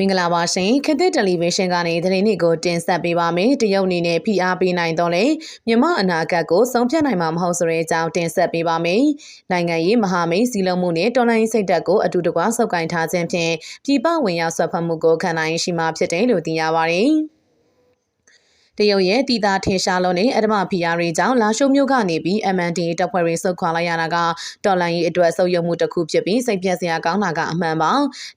မင်္ဂလာပါရှင်ခေတ်သစ်တယ်လီဗီရှင်းကနေသတင်းတွေကိုတင်ဆက်ပေးပါမယ်တရုတ်အနေနဲ့ဖိအားပေးနိုင်တော့လေမြန်မာအနာဂတ်ကိုဆုံးဖြတ်နိုင်မှာမဟုတ်ဆိုတဲ့အကြောင်းတင်ဆက်ပေးပါမယ်နိုင်ငံရေးမဟာမိတ်စီလုံးမှုနဲ့တော်လိုင်းစိတ်တက်ကိုအတူတကွဆုပ်ကိုင်ထားခြင်းဖြင့်ပြည်ပဝင်ရောက်ဆွတ်ဖက်မှုကိုခံနိုင်ရှိမှာဖြစ်တယ်လို့သိရပါတယ် တရုတ်ရဲ့တည်တာထင်ရှားလုံးနဲ့အဓမ္မဖီယာတွေကြောင့်လာရှိုးမျိုးကနေပြီး MND တပ်ဖွဲ့တွေဆုတ်ခွာလိုက်ရတာကတော်လိုင်းရေးအတွက်ဆုပ်ယုပ်မှုတစ်ခုဖြစ်ပြီးစိတ်ပြက်စရာကောင်းတာကအမှန်ပါ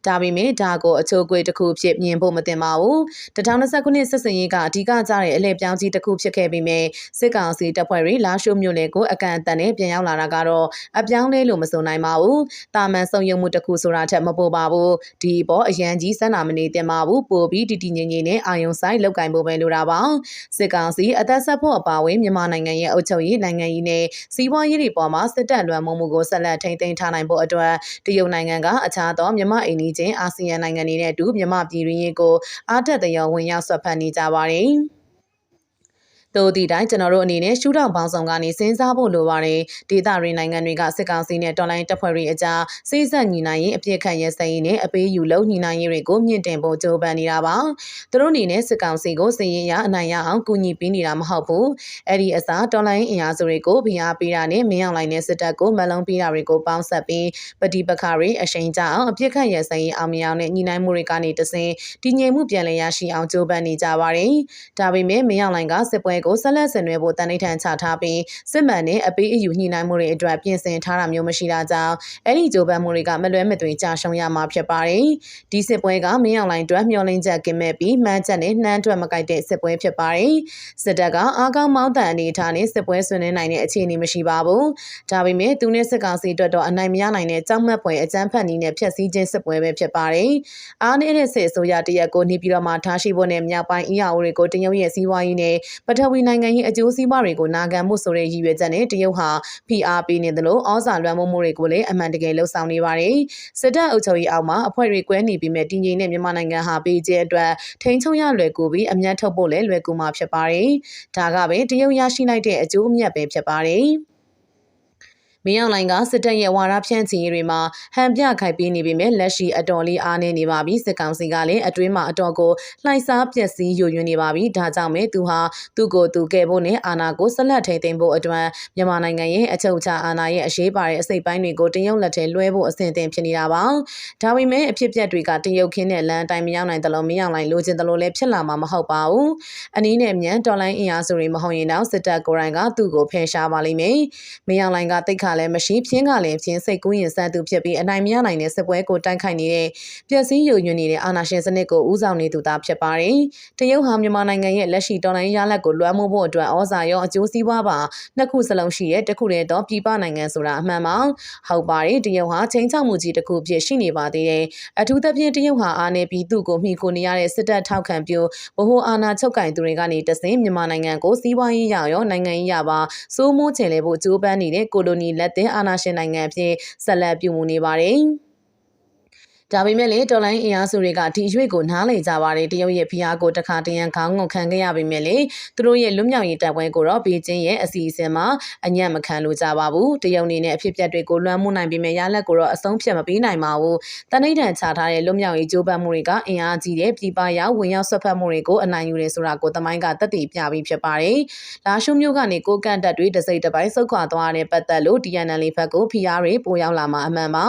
ဒါပေမဲ့ဒါကိုအချိုးကွေတစ်ခုဖြစ်မြင်ဖို့မတင်ပါဘူး2029ခုနှစ်စစ်စင်ရေးကအဓိကကျတဲ့အလဲပြောင်းကြီးတစ်ခုဖြစ်ခဲ့ပြီးမြဲစစ်ကောင်စီတပ်ဖွဲ့တွေလာရှိုးမျိုးနယ်ကိုအကန့်အသတ်နဲ့ပြန်ရောက်လာတာကတော့အပြောင်းလဲလို့မဆိုနိုင်ပါဘူးတာမန်ဆုပ်ယုပ်မှုတစ်ခုဆိုတာထက်မပိုပါဘူးဒီပေါ်အရန်ကြီးစမ်းနာမနေတင်ပါဘူးပို့ပြီးတည်တည်ငြိမ်ငြိမ်နဲ့အာယုံဆိုင်လောက်ကင်ဖို့ပဲလိုတာပါစစ်ကောင်စီအသက်ဆက်ဖို့အပါအဝင်မြန်မာနိုင်ငံရဲ့အုပ်ချုပ်ရေးနိုင်ငံရေးနဲ့စီးပွားရေးတွေပေါ်မှာစစ်တပ်လွှမ်းမိုးမှုကိုဆက်လက်ထိန်းသိမ်းထားနိုင်ဖို့အတွက်တရုတ်နိုင်ငံကအခြားသောမြန်မာအိမ်နီးချင်းအာဆီယံနိုင်ငံတွေနဲ့အတူမြန်မာပြည်တွင်းရေးကိုအားတက်သရောဝင်ရောက်ဆွတ်ဖက်နေကြပါတယ်။ တို့ဒီတိုင်းကျွန်တော်တို့အနေနဲ့ရှူထောင့်ပေါင်းဆောင်ကနေစဉ်းစားဖို့လိုပါတယ်ဒေသရင်းနိုင်ငံတွေကစစ်ကောင်စီနဲ့တော်လိုင်းတပ်ဖွဲ့တွေအကြားစိစက်ညီနိုင်ရင်အပြစ်ခတ်ရဲစဲရင်နဲ့အပေးယူလုံညီနိုင်ရေးတွေကိုမြင့်တင်ဖို့ကြိုးပမ်းနေတာပါသူတို့အနေနဲ့စစ်ကောင်စီကိုစည်ရင်ရအနိုင်ရအောင်ကူညီပေးနေတာမဟုတ်ဘူးအဲ့ဒီအစားတော်လိုင်းအင်အားစုတွေကိုဖိအားပေးတာနဲ့မင်းအောင်လိုင်းနဲ့စစ်တပ်ကိုမလုံးပေးတာတွေကိုပေါင်းဆက်ပြီးပဋိပက္ခတွေအရှိန်ကြအောင်အပြစ်ခတ်ရဲစဲရင်အောင်မြအောင်နဲ့ညီနိုင်မှုတွေကနေတဆင်တည်ငြိမ်မှုပြန်လည်ရရှိအောင်ကြိုးပမ်းနေကြပါတယ်ဒါပေမဲ့မင်းအောင်လိုင်းကစစ်ပွဲကိုဆက်လက်ဆင်နွှဲဖို့တန်ဋိဌာန်ချထားပြီးစစ်မှန်နဲ့အပေးအယူညှိနှိုင်းမှုတွေအတွက်ပြင်ဆင်ထားတာမျိုးမရှိတာကြောင့်အဲ့ဒီကြိုးပမ်းမှုတွေကမလွဲမသွေကြာရှုံးရမှာဖြစ်ပါတယ်။ဒီစစ်ပွဲကမင်းအောင်လိုင်းအတွက်မျောလင်းချက်ကင်မဲ့ပြီးမှန်းချက်နဲ့နှမ်းထွက်မကိုက်တဲ့စစ်ပွဲဖြစ်ပါတယ်။စစ်တပ်ကအားကောင်းမောင်းတန်အနေထားနဲ့စစ်ပွဲဆွေးနွေးနိုင်တဲ့အခြေအနေမရှိပါဘူး။ဒါပေမဲ့သူနဲ့စစ်ကောင်စီအတွက်တော့အနိုင်မရနိုင်တဲ့ကြောက်မက်ဖွယ်အကြမ်းဖက်နည်းနဲ့ဖျက်ဆီးခြင်းစစ်ပွဲပဲဖြစ်ပါတယ်။အားနည်းတဲ့စစ်အစိုးရတရက်ကိုနေပြည်တော်မှာထားရှိဖို့နဲ့မြောက်ပိုင်းအီယာအိုတွေကိုတရုတ်ရဲ့စီးပွားရေးနဲ့ပထဝီနိုင်ငံရေးအကျိုးစီးပွားတွေကိုနာခံမှုဆိုတဲ့ရည်ရွယ်ချက်နဲ့တရုတ်ဟာဖိအားပေးနေသလိုဩဇာလွှမ်းမိုးမှုတွေကိုလည်းအမှန်တကယ်လှုပ်ဆောင်နေပါတယ်။စစ်တပ်အုပ်ချုပ်ရေးအောက်မှာအဖွဲ့တွေကွဲနေပြီးမြဲတည်ငြိမ်တဲ့မြန်မာနိုင်ငံဟာပေးခြင်းအတွက်ထိန်းချုပ်ရလွယ်ကူပြီးအမျက်ထုတ်ဖို့လည်းလွယ်ကူမှာဖြစ်ပါတယ်။ဒါကပဲတရုတ်ရရှိလိုက်တဲ့အကျိုးအမြတ်ပဲဖြစ်ပါတယ်။ မင်းအောင်လိုင်ကစစ်တပ်ရဲ့ဝါဒဖြန့်ချီရေးတွေမှာဟန်ပြခိုက်ပေးနေပေမဲ့လက်ရှိအတော်လေးအားနည်းနေပါပြီစစ်ကောင်စီကလည်းအတွင်းမှာအတော်ကိုလှိုက်စားပျက်စီးယိုယွင်းနေပါပြီဒါကြောင့်မဲသူဟာသူ့ကိုသူကဲဖို့နဲ့အာဏာကိုဆက်လက်ထိန်းသိမ်းဖို့အတွက်မြန်မာနိုင်ငံရဲ့အချုပ်အခြာအာဏာရဲ့အရေးပါတဲ့အစိတ်ပိုင်းတွေကိုတရုတ်လက်ထဲလွှဲဖို့အဆင်သင့်ဖြစ်နေတာပါဒါပေမဲ့အဖြစ်အပျက်တွေကတရုတ်ခင်းတဲ့လမ်းအတိုင်းမရောက်နိုင်သလိုမရောက်နိုင်လိုချင်သလိုလည်းဖြစ်လာမှာမဟုတ်ပါဘူးအနည်းနဲ့မြန်တော်လိုင်းအင်အားစုတွေမဟုတ်ရင်တော့စစ်တပ်ကိုယ်တိုင်ကသူ့ကိုဖယ်ရှားပါလိမ့်မယ်မရောက်နိုင်ကတိတ်ခါလည်းမရှိဖြင်းကလည်းဖြင်းစိတ်ကူးရင်စမ်းသူဖြစ်ပြီးအနိုင်မရနိုင်တဲ့စစ်ပွဲကိုတိုက်ခိုက်နေတဲ့ပျက်စီးယိုယွင်းနေတဲ့အာဏာရှင်စနစ်ကိုဦးဆောင်နေသူသားဖြစ်ပါတယ်။တရုတ်ဟာမြန်မာနိုင်ငံရဲ့လက်ရှိတော်လှန်ရေးရလဒ်ကိုလွှမ်းမိုးဖို့အတွက်ဩဇာရောအကျိုးစီးပွားပါနှစ်ခုစလုံးရှိတဲ့တခုတည်းသောပြည်ပနိုင်ငံဆိုတာအမှန်ပါ။ဟုတ်ပါတယ်တရုတ်ဟာချိန်ချောက်မှုကြီးတစ်ခုဖြစ်ရှိနေပါသေးတယ်။အထူးသဖြင့်တရုတ်ဟာအာနေပြီးသူ့ကိုမှီခိုနေရတဲ့စစ်တပ်ထောက်ခံပြုဗဟိုအာဏာချုပ်ကင်သူတွေကနေတဆင်မြန်မာနိုင်ငံကိုစီးပွားရေးရရောနိုင်ငံရေးရပါစိုးမိုးချင်လေဖို့ကြိုးပမ်းနေတဲ့ကိုလိုနီလက်သင်းအာဏာရှင်နိုင်ငံအဖြစ်ဆက်လက်ပြုမှုနေပါတယ်။ ဒါပေမဲ့လေတော်လိုင်းအင်အားစုတွေကဒီအရွေ့ကိုနားလည်ကြပါတယ်တရုတ်ရဲ့ဖိအားကိုတခါတရံခေါင်းငုံခံခဲ့ရပေမဲ့လေသူတို့ရဲ့လွတ်မြောက်ရေးတပ်ပွဲကိုတော့ဘေကျင်းရဲ့အစီအစဉ်မှာအညံ့မခံလို့ကြပါဘူးတရုတ်အနေနဲ့အဖြစ်ပြက်တွေကိုလွှမ်းမိုးနိုင်ပေမဲ့ရလက်ကိုတော့အဆုံးဖြတ်မပေးနိုင်ပါဘူးတနိဒံချထားတဲ့လွတ်မြောက်ရေးကြိုးပမ်းမှုတွေကအင်အားကြီးတဲ့ပြည်ပရောက်ဝင်ရောက်ဆွတ်ဖက်မှုတွေကိုအနိုင်ယူတယ်ဆိုတာကိုသမိုင်းကသက်သေပြပြီးဖြစ်ပါတယ်လာရှုမျိုးကနေကိုကန့်တက်တွေတစိမ့်တစ်ပိုင်းဆုတ်ခွာသွားတဲ့ပတ်သက်လို့ TNL ဘက်ကိုဖိအားတွေပိုရောက်လာမှာအမှန်ပါ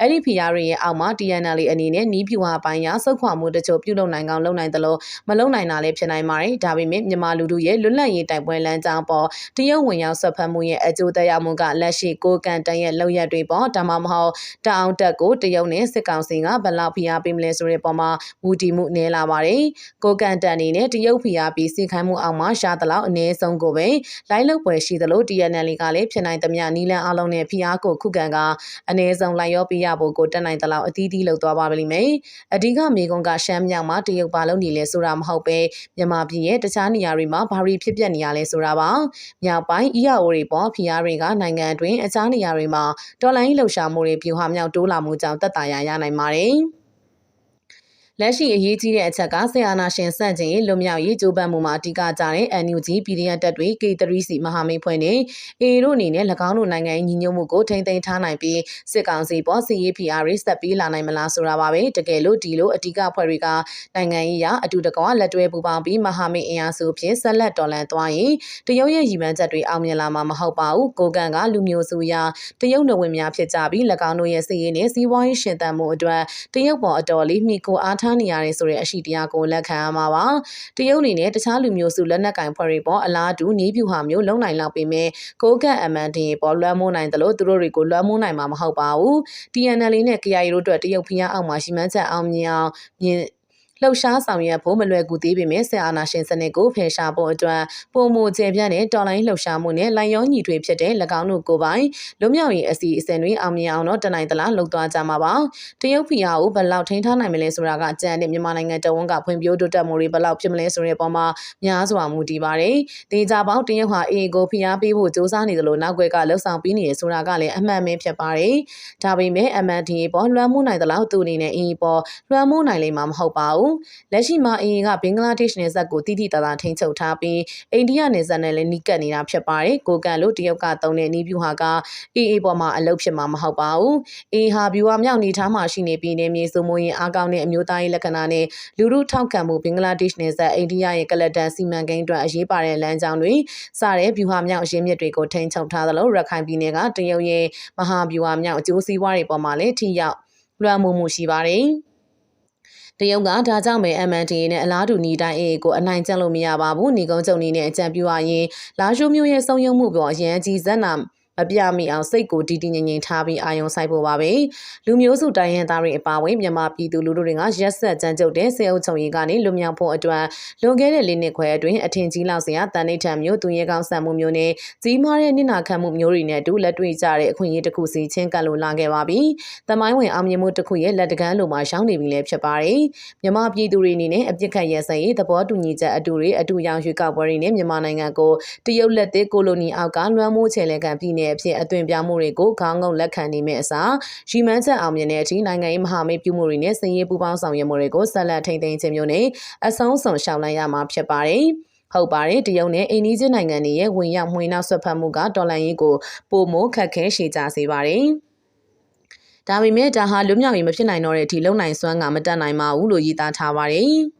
အဲ့ဒီဖိအားတွေရဲ့အောက်မှာ TNL NLA အနေနဲ့နီးပြူဟာပိုင်းရာစုတ်ခွာမှုတချို့ပြုလုပ်နိုင်ကောင်းလုပ်နိုင်သလိုမလုပ်နိုင်တာလည်းဖြစ်နိုင်ပါတယ်။ဒါပေမဲ့မြန်မာလူထုရဲ့လွတ်လပ်ရေးတိုက်ပွဲလမ်းကြောင်းပေါ်တရုတ်ဝင်ရောက်ဆွတ်ဖက်မှုရဲ့အကျိုးသက်ရောက်မှုကလက်ရှိကိုကန်တန်ရဲ့လောက်ရက်တွေပေါ်ဒါမှမဟုတ်တအောင်တက်ကိုတရုတ်နဲ့စစ်ကောင်စီကဘလောက်ဖိအားပေးမလဲဆိုတဲ့ပေါ်မှာမူတည်မှုနည်းလာပါတယ်။ကိုကန်တန်အနေနဲ့တရုတ်ဖိအားပြီးစီခိုင်းမှုအောင်မှာရှားသလောက်အနည်းဆုံးကိုပဲလိုက်လုပ်ပွဲရှိသလို TNL ကလည်းဖြစ်နိုင်သမျှနီလန်အလုံးနဲ့ဖိအားကိုခုခံကအနည်းဆုံးလိုက်ရောပေးရဖို့ကိုတက်နိုင်သလောက်အသီးသီးလုပ်သွားပါလိမ့်မယ်။အဓိကမေကွန်ကရှမ်းမြောက်မှာတရုတ်ပါလုံးနေလဲဆိုတာမဟုတ်ပဲမြန်မာပြည်ရဲ့တခြားနေရာတွေမှာဘာတွေဖြစ်ပျက်နေရလဲဆိုတာပါ။မြောက်ပိုင်း EAO တွေပေါ်ဖိအားတွေကနိုင်ငံအတွင်းအခြားနေရာတွေမှာဒေါ်လာကြီးလှုပ်ရှားမှုတွေပြူဟာမြောက်တိုးလာမှုကြောင့်တက်တာရရနိုင်ပါတယ်။ လက်ရှိအရေးကြီးတဲ့အချက်ကဆီယနာရှင်စန့်ကျင်ရေးလွတ်မြောက်ရေးကြိုးပမ်းမှုမှာအဓိကကျတဲ့ NUG PDF တပ်တွေ K3C မဟာမိတ်ဖွဲ့နဲ့ AA တို့အနေနဲ့၎င်းတို့နိုင်ငံရေးညီညွတ်မှုကိုထိန်းသိမ်းထားနိုင်ပြီးစစ်ကောင်စီပေါ်စီရေး PR တွေဆက်ပြီးလာနိုင်မလားဆိုတာပါပဲတကယ်လို့ဒီလိုအဓိကဖွဲ့တွေကနိုင်ငံရေးအအတူတကွာလက်တွဲပူးပေါင်းပြီးမဟာမိတ်အင်အားစုဖြင့်ဆက်လက်တော်လှန်သွားရင်တရုတ်ရဲ့ရည်မှန်းချက်တွေအောင်မြင်လာမှာမဟုတ်ပါဘူးကိုကန်ကလူမျိုးစုရာတရုတ်နဝင်များဖြစ်ကြပြီး၎င်းတို့ရဲ့စီရေးနဲ့စီးပွားရေးရှင်သန်မှုအတွက်တရုတ်ပေါ်အတော်လေးမိကိုအားထားနေရတယ်ဆိုတဲ့အရှိတရားကိုလက်ခံရမှာပါတရုတ်အနေနဲ့တခြားလူမျိုးစုလက်နက်ကင်ဖွဲ့တွေပေါ်အလားတူနီးပြူဟာမျိုးလုံနိုင်လောက်ပေမဲ့ကိုကန့်အမန်တင်ပေါ်လွှမ်းမိုးနိုင်တယ်လို့သူတို့တွေကိုလွှမ်းမိုးနိုင်မှာမဟုတ်ပါဘူး TNL နဲ့ KIA တို့အတွက်တရုတ်ဖိအားအောက်မှာရှိမှန်းချက်အောင်မြင်အောင်မြင် လှုပ်ရှားဆောင်ရွက်ဖို့မလွယ်ကူသေးပေမဲ့ဆရာအာနာရှင်စနစ်ကိုဖယ်ရှားဖို့အတွက်ပုံမကျေပြန့်တဲ့တော်လိုင်းလှုပ်ရှားမှုနဲ့လိုင်ရောညီတွေဖြစ်တဲ့၎င်းတို့ကိုယ်ပိုင်လွမြောက်ရေးအစီအစဉ်တွေအောင်မြင်အောင်တော့တနိုင်တလားလှုပ်သွားကြမှာပါတရုတ်ဖီယာကိုဘယ်လောက်ထိန်းထားနိုင်မလဲဆိုတာကကြံတဲ့မြန်မာနိုင်ငံတဝန်ကဖွံ့ဖြိုးတိုးတက်မှုတွေဘယ်လောက်ဖြစ်မလဲဆိုတဲ့ပုံမှာများစွာမူတည်ပါတယ်ဒေကြပေါင်းတရုတ်ဟာအေကိုဖီယာပေးဖို့စ조사နေတယ်လို့နောက်ွယ်ကလှုပ်ဆောင်ပြီးနေရဆိုတာကလည်းအမှန်ပဲဖြစ်ပါတယ်ဒါပေမဲ့ MNDA ပေါ်လွှမ်းမိုးနိုင်သလောက်သူအနေနဲ့အေပေါ်လွှမ်းမိုးနိုင်လိမ့်မှာမဟုတ်ပါဘူးလက်ရှိမှာအေကဘင်္ဂလားဒေ့ရှ်နယ်စပ်ကိုတိတိတသားထိန်းချုပ်ထားပြီးအိန္ဒိယနယ်စပ်နဲ့လည်းနီးကပ်နေတာဖြစ်ပါတယ်ကိုကန်လို့တရုတ်ကတုံးတဲ့နီးပြူဟာကအေအေပေါ်မှာအလုပ်ဖြစ်မှာမဟုတ်ပါဘူးအေဟာဗျူဟာမြောက်နေထားမှာရှိနေပြီးနေမြေစုံမရင်အားကောင်းတဲ့အမျိုးသားရေးလက္ခဏာနဲ့လူမှုထောက်ခံမှုဘင်္ဂလားဒေ့ရှ်နယ်စပ်အိန္ဒိယရဲ့ကလတန်စီမံကိန်းအတွက်အရေးပါတဲ့လမ်းကြောင်းတွေစတဲ့ဗျူဟာမြောက်ရင်းမြစ်တွေကိုထိန်းချုပ်ထားသလိုရခိုင်ပြည်နယ်ကတရုတ်ရဲ့မဟာဗျူဟာမြောက်အကျိုးစီးပွားတွေပေါ်မှာလည်းထိရောက်လွှမ်းမိုးမှုရှိပါတယ်။ တရုတ်ကဒါကြောင့်ပဲ MNDA နဲ့အလားတူညီတိုင်း AA ကိုအနိုင်ကျင့်လို့မရပါဘူး။ညီကုန်းချုပ်နေနဲ့အကြံပြုရရင်လာရှိုးမျိုးရဲ့ဆုံးယုံမှုပေါ်အရန်ကြီးဇက်နာ မပြမိအောင်စိတ်ကိုတည်တည်ငြိမ်ငြိမ်ထားပြီးအာယုံဆိုင်ဖို့ပါပဲလူမျိုးစုတိုင်းရင်းသားတွေအပါအဝင်မြန်မာပြည်သူလူထုတွေကရက်ဆက်ကြမ်းကြုတ်တဲ့စေအုပ်ချုပ်ရေးကနေလွတ်မြောက်ဖို့အတွက်လွန်ခဲ့တဲ့လေးနှစ်ခွဲအတွင်းအထင်ကြီးလောက်စရာတန်နေထံမျိုးသူရဲကောင်းဆန်မှုမျိုးနဲ့ကြီးမားတဲ့နစ်နာခံမှုမျိုးတွေနဲ့အတူလက်တွေ့ကြတဲ့အခွင့်အရေးတစ်ခုစီချင်းကပ်လို့လာခဲ့ပါပြီ။တမိုင်းဝင်အောင်မြင်မှုတစ်ခုရဲ့လက်တကမ်းလိုမှရှောင်းနေပြီလည်းဖြစ်ပါတယ်။မြန်မာပြည်သူတွေအနေနဲ့အပြစ်ခတ်ရစရေးသဘောတူညီချက်အတူတွေအတူရောင်ရွှေကောက်ပွဲတွေနဲ့မြန်မာနိုင်ငံကိုတရုတ်လက်သစ်ကိုလိုနီအောက်ကလွှမ်းမိုးချေလဲခံပြည်နယ်အဖြစ်အသွင်ပြောင်းမှုတွေကိုခေါင်းငုံလက်ခံနေမယ့်အစားရီမန်းချက်အောင်မြင်တဲ့အထိနိုင်ငံရေးမဟာမိတ်ပြုမှုတွေနဲ့စည်ရေးပူးပေါင်းဆောင်ရွက်မှုတွေကိုဆက်လက်ထိန်းသိမ်းခြင်းမျိုးနဲ့အဆုံးစွန်ရှောင်လန်းရမှာဖြစ်ပါတယ်။ဟုတ်ပါတယ်တရုတ်နဲ့အိန္ဒိယနိုင်ငံတွေရဲ့ဝင်ရောက်မှွေနောက်ဆွတ်ဖက်မှုကဒေါ်လာရင်းကိုပိုမိုခက်ခဲရှည်ကြစေပါတယ်။ဒါပေမဲ့ဒါဟာလွတ်မြောက်ရေးမဖြစ်နိုင်တော့တဲ့အထိလုံနိုင်စွမ်းကမတက်နိုင်ပါဘူးလို့យေသားထားပါတယ်။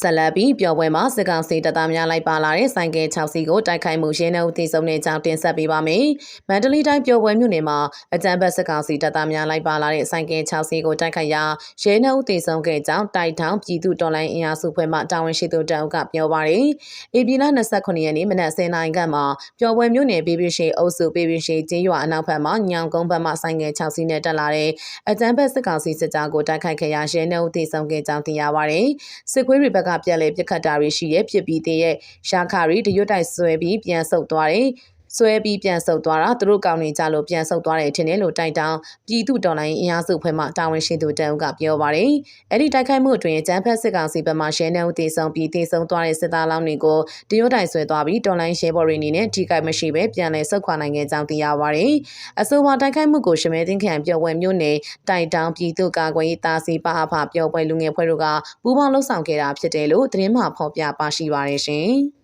ဆက်လက်ပြီးပျော်ပွဲမှာစစ်ကောင်စီတပ်သားများလိုက်ပါလာတဲ့ဆိုင်ကယ်6စီးကိုတိုက်ခိုက်မှုရင်းနှုန်းတည်ဆုံတဲ့အကြောင်းတင်ဆက်ပေးပါမယ်။မန္တလေးတိုင်းပျော်ပွဲမြို့နယ်မှာအကြံဘတ်စစ်ကောင်စီတပ်သားများလိုက်ပါလာတဲ့ဆိုင်ကယ်6စီးကိုတိုက်ခိုက်ရာရင်းနှုန်းတည်ဆုံခဲ့ကြောင်းတိုက်ထောင်ပြည်သူတော်လိုင်းအင်အားစုဖွဲ့မှတာဝန်ရှိသူတအုပ်ကပြောပါရယ်။ဧပြီလ29ရက်နေ့မနက်10:00နာရီခန့်မှာပျော်ပွဲမြို့နယ်ဘေးပြရှိအုပ်စုဘေးပြရှိကျေးရွာအနောက်ဘက်မှာညောင်ကုန်းဘက်မှဆိုင်ကယ်6စီးနဲ့တက်လာတဲ့အကြံဘတ်စစ်ကောင်စီစစ်ကြောင်းကိုတိုက်ခိုက်ခဲ့ရာရင်းနှုန်းတည်ဆုံခဲ့ကြောင်းသိရပါရယ်။စစ်ခွေးတွေဘက်ကပြန်လည်ပြစ်ခတ်တာတွေရှိရဲ့ဖြစ်ပြီးတဲ့ရဲ့ရှာခါရီတရွတ်တိုက်ဆွဲပြီးပြန်ဆုတ်သွားတယ် ဆွဲပြီးပြန်ဆုတ်သွားတာသူတို့ကောင်းနေကြလို့ပြန်ဆုတ်သွားတယ်ထင်တယ်လို့တိုက်တောင်းပြည်သူတော်လိုင်းအင်အားစုဖွဲ့မှတာဝန်ရှိသူတန်းကပြောပါတယ်။အဲ့ဒီတိုက်ခိုက်မှုအတွင်းကျန်းဖက်စစ်ကောင်စီဘက်မှရှဲနှုံးတည်ဆုံပြီးတည်ဆုံသွားတဲ့စစ်သားလောင်းတွေကိုတရုတ်တိုင်ဆွဲသွားပြီးတော်လိုင်းရှဲဘော်တွေအနေနဲ့ထိခိုက်မရှိပဲပြန်လည်ဆုတ်ခွာနိုင်ခဲ့ကြောင်းသိရပါတယ်။အဆိုပါတိုက်ခိုက်မှုကိုရှမဲသိန်းခန့်ပြော်ဝဲမျိုးနယ်တိုက်တောင်းပြည်သူကာကွယ်ရေးတာစီပါအဖပြော်ပွဲလူငယ်ဖွဲ့တို့ကပူးပေါင်းလှုပ်ဆောင်ခဲ့တာဖြစ်တယ်လို့သတင်းမှဖော်ပြပါရှိပါတယ်ရှင်။